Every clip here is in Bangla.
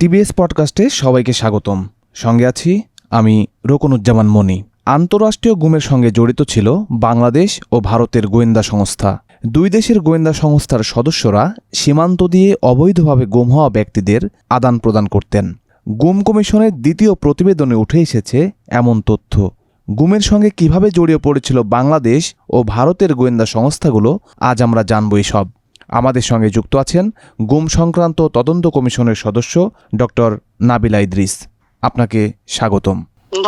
টিবিএস পডকাস্টে সবাইকে স্বাগতম। সঙ্গে আছি আমি রোকনুজ্জামান মনি। আন্তঃরাষ্ট্রীয় গুমের সঙ্গে জড়িত ছিল বাংলাদেশ ও ভারতের গোয়েন্দা সংস্থা। দুই দেশের গোয়েন্দা সংস্থার সদস্যরা সীমান্ত দিয়ে অবৈধভাবে গুম হওয়া ব্যক্তিদের আদান প্রদান করতেন। গুম কমিশনের দ্বিতীয় প্রতিবেদনে উঠে এসেছে এমন তথ্য। গুমের সঙ্গে কীভাবে জড়িয়ে পড়েছিল বাংলাদেশ ও ভারতের গোয়েন্দা সংস্থাগুলো, আজ আমরা জানবই সব আমাদের সঙ্গে যুক্ত আছেন গুম সংক্রান্ত তদন্ত কমিশনের সদস্য ডক্টর নাবিলা ইদ্রিস। আপনাকে স্বাগতম।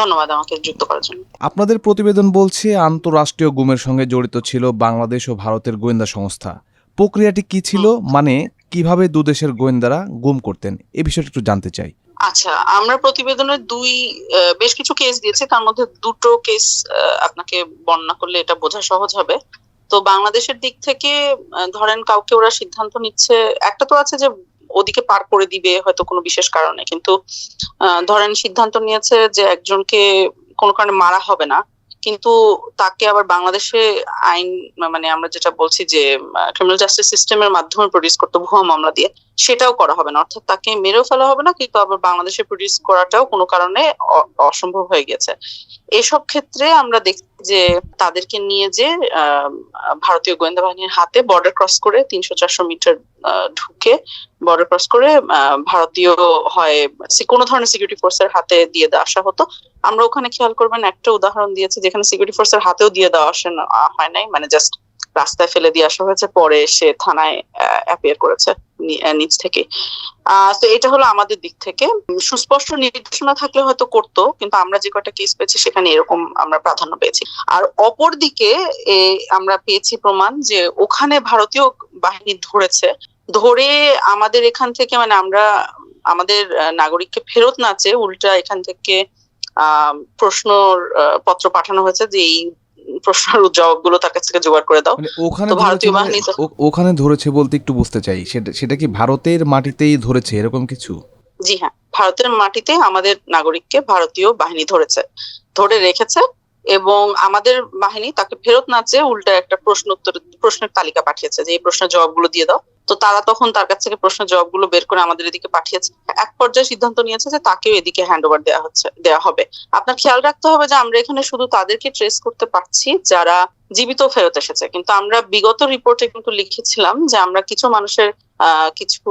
ধন্যবাদ আমাকে যুক্ত করার জন্য। আপনাদের প্রতিবেদন বলছে আন্তঃরাষ্ট্রীয় গুমের সঙ্গে জড়িত ছিল বাংলাদেশ ও ভারতের গোয়েন্দা সংস্থা। প্রক্রিয়াটি কি ছিল? মানে কীভাবে দুদেশের গোয়েন্দারা গুম করতেন? এ বিষয়টা একটু জানতে চাই। আচ্ছা আমরা প্রতিবেদনের দুই বেশ কিছু কেস দিয়েছি। তার মধ্যে দুটো কেস আপনাকে বর্ণনা করলে এটা বোঝা সহজ হবে। তো বাংলাদেশের দিক থেকে ধরেন কাউকে ওরা সিদ্ধান্ত নিচ্ছে, একটা তো আছে যে ওদিকে পার করে দিবে হয়তো কোনো বিশেষ কারণে, কিন্তু ধরেন সিদ্ধান্ত নিয়েছে যে একজনকে কোনো কারণে মারা হবে না, কিন্তু তাকে আবার বাংলাদেশে আইন মানে আমরা যেটা বলছি যে ক্রিমিনাল জাস্টিস সিস্টেমের মাধ্যমে প্রডিউস করতো ভুয়া মামলা দিয়ে সেটাও করা হবে না। অর্থাৎ তাকে মেরেও ফেলা হবে না, কিন্তু আবার বাংলাদেশে প্রডিউস করাটাও কোনো কারণে অসম্ভব হয়ে গেছে। এসব ক্ষেত্রে আমরা দেখছি যে তাদেরকে নিয়ে যে ভারতীয় গোয়েন্দা বাহিনীর হাতে বর্ডার ক্রস করে তিনশো চারশো মিটার ঢুকে বর্ডার ক্রস করে ভারতীয় হয় কোনো ধরনের সিকিউরিটি ফোর্সের হাতে দিয়ে দেওয়া আসা হতো। আমরা ওখানে খেয়াল করবেন, একটা উদাহরণ দিয়েছি যেখানে সিকিউরিটি ফোর্সের হাতেও দিয়ে দেওয়া আসে হয় নাই। মানে জাস্ট রাস্তায় ফেলে দিয়ে আসা হয়েছে পরে সে থানায় অ্যাপিয়ার করেছে নিজ থেকে। তো এটা হলো আমাদের দিক থেকে। সুস্পষ্ট নির্দেশনা থাকলে হয়তো করতো কিন্তু আমরা যে কয়টা কেস পেয়েছি সেখানে এরকম আমরা প্রাধান্য পেয়েছি। আর অপর দিকে আমরা পেয়েছি প্রমাণ যে ওখানে ভারতীয় বাহিনী ধরেছে। ধরে আমাদের এখান থেকে মানে আমরা আমাদের নাগরিককে ফেরত না চেয়ে উল্টা এখান থেকে আহ, পত্র পাঠানো হয়েছে যে এই প্রশ্নের জবাবগুলো তার কাছ থেকে জোগাড় করে দাও। মানে ওখানে ভারতীয় বাহিনী ওখানে ধরেছে বলতে একটু বুঝতে চাই। সেটা সেটা কি ভারতের মাটিতেই ধরেছে এরকম কিছু? জি হ্যাঁ ভারতের মাটিতে আমাদের নাগরিককে ভারতীয় বাহিনী ধরেছে ধরে রেখেছে এবং আমাদের বাহিনী তাকে ফেরত না চেয়ে উল্টা একটা প্রশ্ন উত্তর প্রশ্নের তালিকা পাঠিয়েছে যে এই প্রশ্নের জবাবগুলো দিয়ে দাও। তো তারা তখন তার কাছ থেকে প্রশ্নের জবাবগুলো বের করে আমাদের এদিকে পাঠিয়েছে। এক পর্যায়ে সিদ্ধান্ত নিয়েছে যে তাকেও এদিকে হ্যান্ড ওভার দেওয়া হচ্ছে দেওয়া হবে। আপনার খেয়াল রাখতে হবে যে আমরা এখানে শুধু তাদেরকে ট্রেস করতে পারছি যারা জীবিত ফেরত এসেছে। কিন্তু আমরা বিগত রিপোর্টে কিন্তু লিখেছিলাম যে আমরা কিছু মানুষের কিছু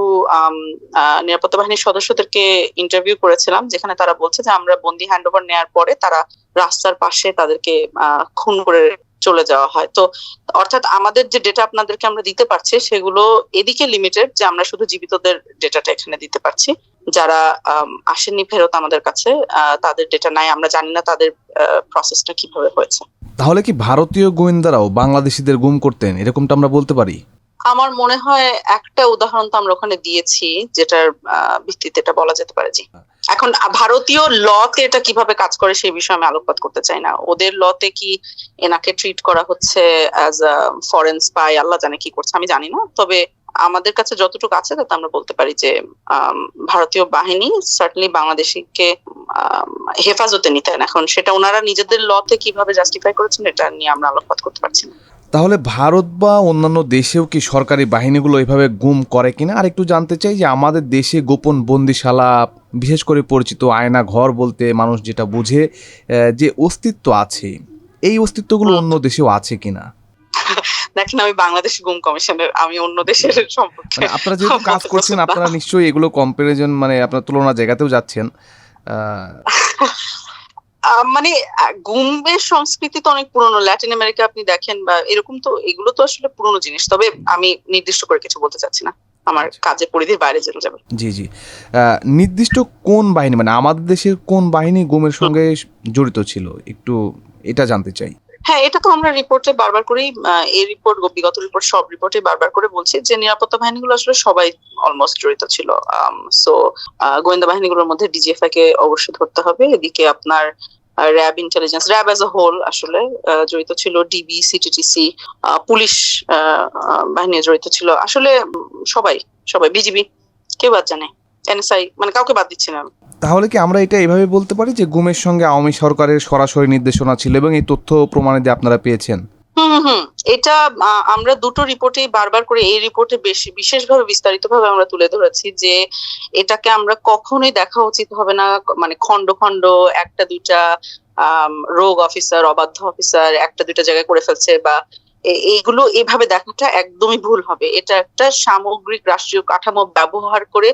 নিরাপত্তা বাহিনীর সদস্যদেরকে ইন্টারভিউ করেছিলাম, যেখানে তারা বলছে যে আমরা বন্দি হ্যান্ড ওভার নেওয়ার পরে তারা রাস্তার পাশে তাদেরকে খুন করে চলে যাওয়া হয়। তো অর্থাৎ আমাদের যে ডেটা আপনাদেরকে আমরা দিতে পারছি সেগুলো এদিকে লিমিটেড যে আমরা শুধু জীবিতদের ডেটাটা এখানে দিতে পারছি। যারা আম, আসেননি ফেরত আমাদের কাছে তাদের ডেটা নাই। আমরা জানি না তাদের প্রসেসটা কীভাবে হয়েছে। তাহলে কি ভারতীয় গোয়েন্দারাও বাংলাদেশিদের গুম করতেন? এরকমটা আমরা বলতে পারি? আমার মনে হয় একটা উদাহরণ তো আমরা ওখানে দিয়েছি যেটার ভিত্তিতে এটা বলা যেতে পারে। জি। এখন ভারতীয় লতে এটা কীভাবে কাজ করে সেই বিষয়ে আমি আলোকপাত করতে চাই না। ওদের লতে কি এনাকে ট্রিট করা হচ্ছে অ্যাজ আ ফরেন স্পাই আল্লাহ জানে কি করছে, আমি জানি না। তবে আমাদের কাছে যতটুকু আছে, তাতে আমরা বলতে পারি যে ভারতীয় বাহিনী সার্টনলি বাংলাদেশিকে হেফাজতে নিতেন এখন সেটা ওনারা নিজেদের লতে কীভাবে জাস্টিফাই করেছেন, এটা নিয়ে আমরা আলোকপাত করতে পারছি না। তাহলে ভারত বা অন্যান্য দেশেও কি সরকারি বাহিনীগুলো এভাবে গুম করে কিনা? আর একটু জানতে চাই যে আমাদের দেশে গোপন বন্দিশালা বিশেষ করে পরিচিত আয়না ঘর বলতে মানুষ যেটা বুঝে যে অস্তিত্ব আছে এই অস্তিত্বগুলো অন্য দেশেও আছে কিনা? দেখেন আমি বাংলাদেশ গুম কমিশনের আমি অন্য দেশের সম্পর্কে মানে আপনারা যেহেতু কাজ করছেন আপনারা নিশ্চয়ই এগুলো কম্পারিজন মানে আপনার তুলনা জায়গাতেও যাচ্ছেন। মানে গুমের সংস্কৃতি তো অনেক পুরনো। ল্যাটিন আমেরিকা আপনি দেখেন বা এরকম তো এগুলো তো আসলে পুরনো জিনিস। তবে আমি নির্দিষ্ট করে কিছু বলতে চাচ্ছি না। আমার আচ্ছা। কাজের পরিধির বাইরে চলে যাবে। জি জি। নির্দিষ্ট কোন বাহিনী মানে আমাদের দেশের কোন বাহিনী গুমের সঙ্গে জড়িত ছিল? একটু এটা জানতে চাই। হ্যাঁ এটা তো আমরা রিপোর্টে বারবার করেই এই রিপোর্ট বিগত রিপোর্ট সব রিপোর্টে বারবার করে বলছি যে নিরাপত্তা বাহিনীগুলো আসলে সবাই অলমোস্ট জড়িত ছিল। সো গোয়েন্দা বাহিনীগুলোর মধ্যে ডিজিএফআই কে অবশ্যই ধরতে হবে। এদিকে আপনার RAB intelligence. RAB as a whole আসলে জড়িত ছিল ডিবি সিটিটিসি পুলিশ বাহিনী জড়িত ছিল। আসলে সবাই সবাই বিজিবি কেউ বাদ জানে এনএসআই মানে কাউকে বাদ দিচ্ছে না তাহলে কি আমরা এটা এভাবে বলতে পারি যে গুমের সঙ্গে আওয়ামী সরকারের সরাসরি নির্দেশনা ছিল এবং এই তথ্য প্রমাণে যে আপনারা পেয়েছেন? হুম হুম এটা আমরা দুটো রিপোর্টেই বারবার করে এই রিপোর্টে বেশি, বিশেষভাবে বিস্তারিতভাবে আমরা তুলে ধরেছি যে এটাকে আমরা কখনোই দেখা উচিত হবে না মানে খন্ড খন্ড একটা দুইটা রোগ অফিসার অবাধ্য অফিসার একটা দুইটা জায়গায় করে ফেলছে বা এইগুলো এভাবে দেখাটা একদমই ভুল হবে। এটা একটা সামগ্রিক রাষ্ট্রীয় কাঠামো ব্যবহার করে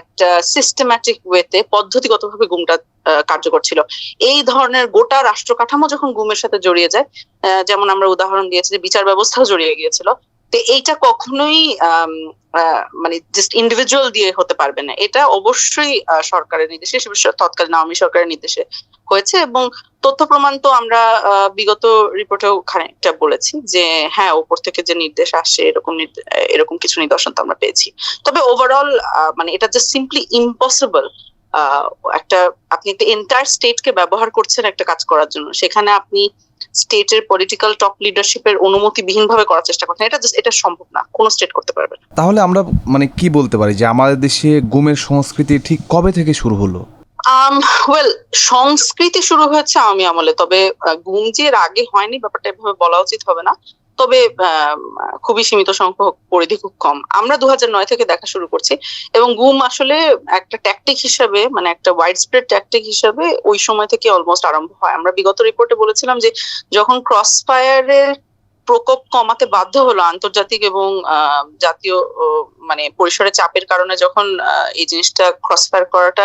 একটা সিস্টেম্যাটিক ওয়েতে পদ্ধতিগতভাবে গুমটা কার্যকর ছিল। এই ধরনের গোটা রাষ্ট্র কাঠামো যখন গুমের সাথে জড়িয়ে যায় যেমন আমরা উদাহরণ দিয়েছি যে বিচার ব্যবস্থাও জড়িয়ে গিয়েছিল তো এইটা কখনোই মানে জাস্ট ইন্ডিভিজুয়াল দিয়ে হতে পারবে না। এটা অবশ্যই সরকারের নির্দেশে তৎকালীন আওয়ামী সরকারের নির্দেশে হয়েছে এবং তথ্য প্রমাণ তো আমরা বিগত রিপোর্টেও খানিকটা বলেছি যে হ্যাঁ ওপর থেকে যে নির্দেশ আসছে এরকম এরকম কিছু নিদর্শন তো আমরা পেয়েছি। তবে ওভারঅল মানে এটা জাস্ট সিম্পলি ইম্পসিবল একটা, আপনি একটা এন্টায়ার স্টেটকে ব্যবহার করছেন একটা কাজ করার জন্য। সেখানে আপনি স্টেটের পলিটিক্যাল টপ লিডারশিপের অনুমতিবিহীন ভাবে করার চেষ্টা করছেন। এটা জাস্ট এটা সম্ভব না। কোনো স্টেট করতে পারবে না। তাহলে আমরা মানে কি বলতে পারি যে আমাদের দেশে গুমের সংস্কৃতি ঠিক কবে থেকে শুরু হলো? ওয়েল সংস্কৃতি শুরু হয়েছে আমি আমলে। তবে গুম যে আগে হয়নি ব্যাপারটা এভাবে বলা উচিত হবে না। তবে খুবই সীমিত সংখ্যক পরিধি খুব কম। আমরা দু নয় থেকে দেখা শুরু করছি এবং গুম আসলে একটা ট্যাকটিক হিসাবে মানে একটা ওয়াইড স্প্রেড ট্যাকটিক হিসাবে ওই সময় থেকে অলমোস্ট আরম্ভ হয়। আমরা বিগত রিপোর্টে বলেছিলাম যে, যখন ক্রস ফায়ারের প্রকোপ কমাতে বাধ্য হলো আন্তর্জাতিক এবং জাতীয় মানে পরিসরে চাপের কারণে যখন এই জিনিসটা ক্রস ফায়ার করাটা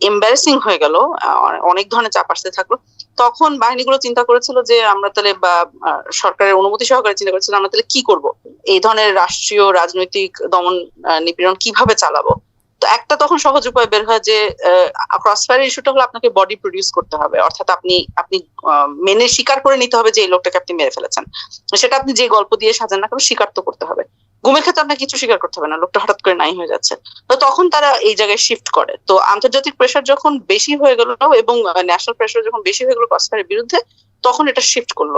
এম্বারেসিং হয়ে গেল অনেক ধরনের চাপ আসতে থাকল তখন বাহিনীগুলো চিন্তা করেছিল যে আমরা তাহলে বা সরকারের অনুমতি সহকারে চিন্তা করেছিল আমরা তাহলে কি করব? এই ধরনের রাষ্ট্রীয় রাজনৈতিক দমন নিপীড়ন কীভাবে চালাবো? তো একটা তখন সহজ উপায় বের হয় যে ক্রসফায়ার ইস্যুটা হলো আপনাকে বডি প্রডিউস করতে হবে। অর্থাৎ আপনি আপনি মেনে স্বীকার করে নিতে হবে যে এই লোকটাকে আপনি মেরে ফেলেছেন। সেটা আপনি যে গল্প দিয়ে সাজান না কেন, স্বীকার তো করতে হবে। গুমের ক্ষেত্রে আপনাকে কিছু স্বীকার করতে হবে না, লোকটা হঠাৎ করে নাই হয়ে যাচ্ছে। তো তখন তারা এই জায়গায় শিফট করে। তো আন্তর্জাতিক প্রেশার যখন বেশি হয়ে গেল এবং ন্যাশনাল প্রেশার যখন বেশি হয়ে গেল ক্রসফায়ারের বিরুদ্ধে, তখন এটা শিফট করল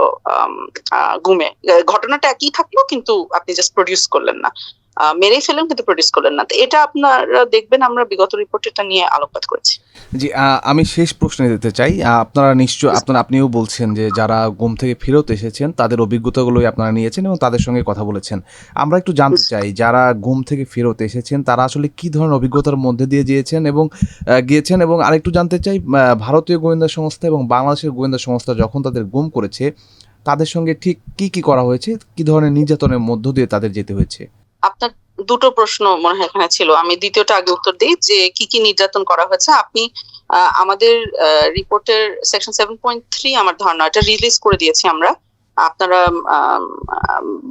গুমে ঘটনাটা একই থাকল কিন্তু আপনি জাস্ট প্রডিউস করলেন না। মেরেই ফেলেন কিন্তু প্রডিউস করলেন না। তো এটা আপনারা দেখবেন আমরা বিগত রিপোর্টটা নিয়ে আলোকপাত করেছি। জি আমি শেষ প্রশ্নে যেতে চাই। আপনারা নিশ্চয় আপনারা আপনিও বলছেন যে যারা ঘুম থেকে ফেরত এসেছেন তাদের অভিজ্ঞতাগুলোই আপনারা নিয়েছেন এবং তাদের সঙ্গে কথা বলেছেন। আমরা একটু জানতে চাই যারা ঘুম থেকে ফেরত এসেছেন তারা আসলে কি ধরনের অভিজ্ঞতার মধ্যে দিয়ে গিয়েছেন এবং গিয়েছেন এবং আরেকটু জানতে চাই ভারতীয় গোয়েন্দা সংস্থা এবং বাংলাদেশের গোয়েন্দা সংস্থা যখন তাদের গুম করেছে তাদের সঙ্গে ঠিক কি কি করা হয়েছে? কি ধরনের নির্যাতনের মধ্য দিয়ে তাদের যেতে হয়েছে? আপনার দুটো প্রশ্ন মনে হয় এখানে ছিল। আমি দ্বিতীয়টা আগে উত্তর দিই যে কি কি নির্যাতন করা হয়েছে। আপনি আমাদের রিপোর্টের সেকশন সেভেন পয়েন্ট থ্রি আমার ধারণা, এটা রিলিজ করে দিয়েছি আমরা। আপনারা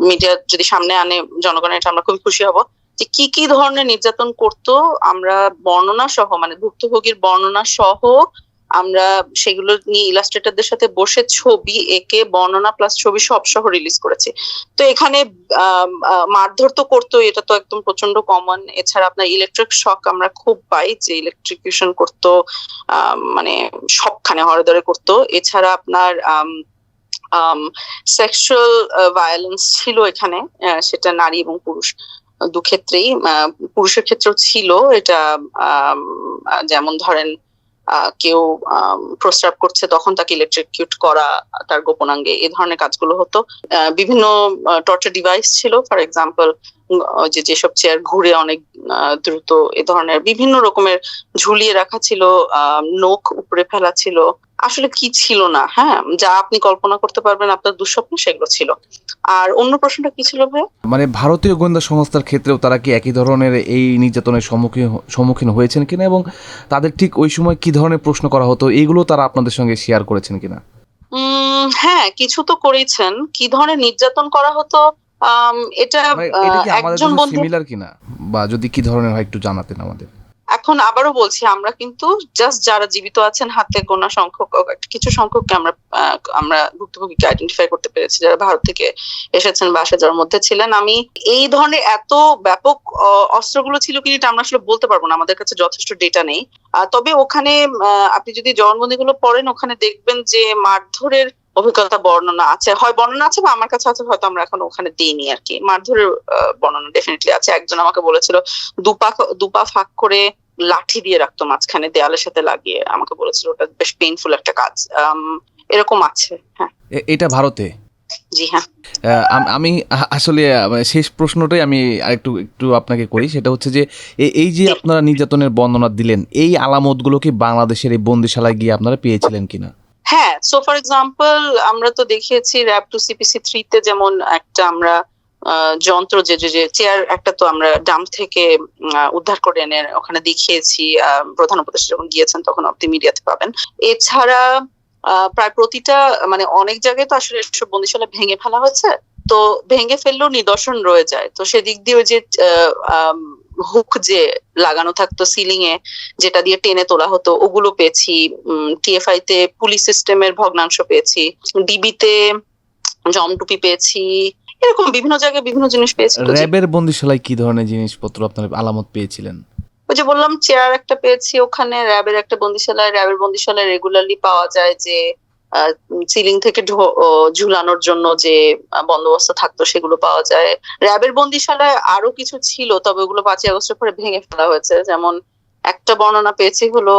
মিডিয়া যদি সামনে আনে জনগণের, এটা আমরা খুবই খুশি হব। যে কি কি ধরনের নির্যাতন করতো আমরা বর্ণনা সহ মানে ভুক্তভোগীর বর্ণনা সহ আমরা সেগুলো নিয়ে ইলাস্ট্রেটরদের সাথে বসে ছবি এঁকে বর্ণনা প্লাস ছবি সব সহ রিলিজ করেছি। তো এখানে মারধর তো করতো এটা তো একদম প্রচণ্ড কমন এছাড়া আপনার ইলেকট্রিক শক আমরা খুব পাই যে ইলেকট্রিকিউশন করতো মানে সবখানে হরদরে করতো। এছাড়া আপনার সেক্সুয়াল ভায়োলেন্স ছিল এখানে সেটা নারী এবং পুরুষ দু ক্ষেত্রেই আহ, পুরুষের ক্ষেত্রেও ছিল। এটা যেমন ধরেন কেউ প্রস্রাব করছে, তখন তাকে ইলেকট্রিকিউট করা তার গোপনাঙ্গে এই ধরনের কাজগুলো হতো। বিভিন্ন টর্চার ডিভাইস ছিল ফর এক্সাম্পল যে যেসব চেয়ার ঘুরে অনেক দ্রুত এ ধরনের বিভিন্ন রকমের ঝুলিয়ে রাখা ছিল নখ উপরে ফেলা ছিল। আসলে কি ছিল না হ্যাঁ? যা আপনি কল্পনা করতে পারবেন আপনার দুঃস্বপ্ন সেগুলো ছিল। আর অন্য প্রশ্নটা কি ছিল ভাই মানে ভারতীয় গোয়েন্দা সংস্থার ক্ষেত্রেও তারা কি একই ধরনের এই নির্যাতনের সম্মুখীন সম্মুখীন হয়েছেন কিনা এবং তাদের ঠিক ওই সময় কি ধরনের প্রশ্ন করা হতো এইগুলো তারা আপনাদের সঙ্গে শেয়ার করেছেন কিনা? হ্যাঁ কিছু তো করেছেন। কি ধরনের নির্যাতন করা হতো? এটা একজন বন্ধু সিমিলার কিনা? বা যদি কি ধরনের হয় একটু জানাতেন আমাদের। এখন আবারও বলছি, আমরা কিন্তু জাস্ট যারা জীবিত আছেন, হাতে গোনা সংখ্যক, কিছু সংখ্যককে আমরা আমরা ভুক্তভোগীকে আইডেন্টিফাই করতে পেরেছি, যারা ভারত থেকে এসেছেন বা আসা যাওয়ার মধ্যে ছিলেন। আমি এই ধরনের এত ব্যাপক অস্ত্রগুলো ছিল কি এটা আমরা আসলে বলতে পারব না, আমাদের কাছে যথেষ্ট ডেটা নেই। তবে ওখানে আপনি যদি জবানবন্দি গুলো পড়েন, ওখানে দেখবেন যে মারধরের অভিজ্ঞতা বর্ণনা আছে হয় বর্ণনা আছে বা আমার কাছে আছে হয়তো আমরা এখন ওখানে দিইনি আর কি। মারধরের বর্ণনা ডেফিনেটলি আছে। একজন আমাকে বলেছিল দুপা দুপা ফাঁক করে লাঠি দিয়ে রাখতো মাঝখানে দেয়ালের সাথে লাগিয়ে। আমাকে বলেছিল ওটা বেশ পেইনফুল একটা কাজ। এরকম আছে হ্যাঁ। এটা ভারতে? জি হ্যাঁ। আমি আসলে শেষ প্রশ্নটাই আমি আরেকটু একটু আপনাকে করি। সেটা হচ্ছে যে এই যে আপনারা নির্যাতনের বর্ণনা দিলেন এই আলামতগুলো কি বাংলাদেশের এই বন্দিশালায় গিয়ে আপনারা পেয়েছিলেন কিনা? হ্যাঁ সো ফর এক্সাম্পল আমরা তো দেখিয়েছি র্যাব টু সিপিসি থ্রিতে যেমন একটা আমরা যন্ত্র যে যে চেয়ার একটা তো আমরা ডাম্প থেকে উদ্ধার করে এনে ওখানে দেখিয়েছি প্রধান উপদেষ্টা যখন গিয়েছেন তখন আপনি মিডিয়াতে পাবেন। এছাড়া প্রায় প্রতিটা মানে অনেক জায়গায় তো আসলে এসব বন্দিশালা ভেঙে ফেলা হয়েছে। তো ভেঙে ফেললেও নিদর্শন রয়ে যায়। তো সেদিক দিয়ে ওই যে হুক যে লাগানো থাকতো সিলিং এ যেটা দিয়ে টেনে তোলা হতো ওগুলো পেয়েছি। টিএফআই তে পুলিশ সিস্টেমের ভগ্নাংশ পেয়েছি। ডিবিতে জমটুপি পেয়েছি। এরকম বিভিন্ন জায়গায় বিভিন্ন জিনিস পেয়েছি। র্যাবের বন্দিশালায় কি ধরনের জিনিসপত্র আপনারা আলামত পেয়েছিলেন? ওই যে বললাম চেয়ার একটা পেয়েছি ওখানে র্যাবের একটা বন্দিশালায়। র্যাবের বন্দিশালায় রেগুলারলি পাওয়া যায় যে সিলিং থেকে ঝুলানোর জন্য যে বন্দোবস্ত থাকতো সেগুলো পাওয়া যায়। র্যাবের বন্দিশালায় আরও কিছু ছিল, তবে ওগুলো পাঁচই আগস্টের পরে ভেঙে ফেলা হয়েছে। যেমন একটা বর্ণনা পেয়েছি হলো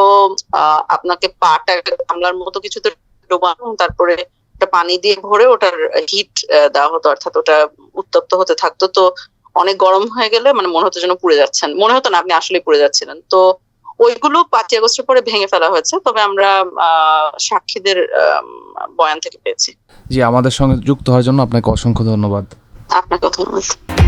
আপনাকে পাটা গামলার মতো কিছুতে ডোবানো, তারপরে পানি দিয়ে ভরে ওটার হিট দেওয়া হতো, অর্থাৎ ওটা উত্তপ্ত হতে থাকতো। তো অনেক গরম হয়ে গেলে মানে মনে হতো যেন পুড়ে যাচ্ছেন। মনে হতো না আপনি আসলে পুড়ে যাচ্ছিলেন। তো ওইগুলো পাঁচই আগস্টের পরে ভেঙে ফেলা হয়েছে তবে আমরা আহ, সাক্ষীদের বয়ান থেকে পেয়েছি। জি আমাদের সঙ্গে যুক্ত হওয়ার জন্য আপনাকে অসংখ্য ধন্যবাদ। আপনাকে ধন্যবাদ।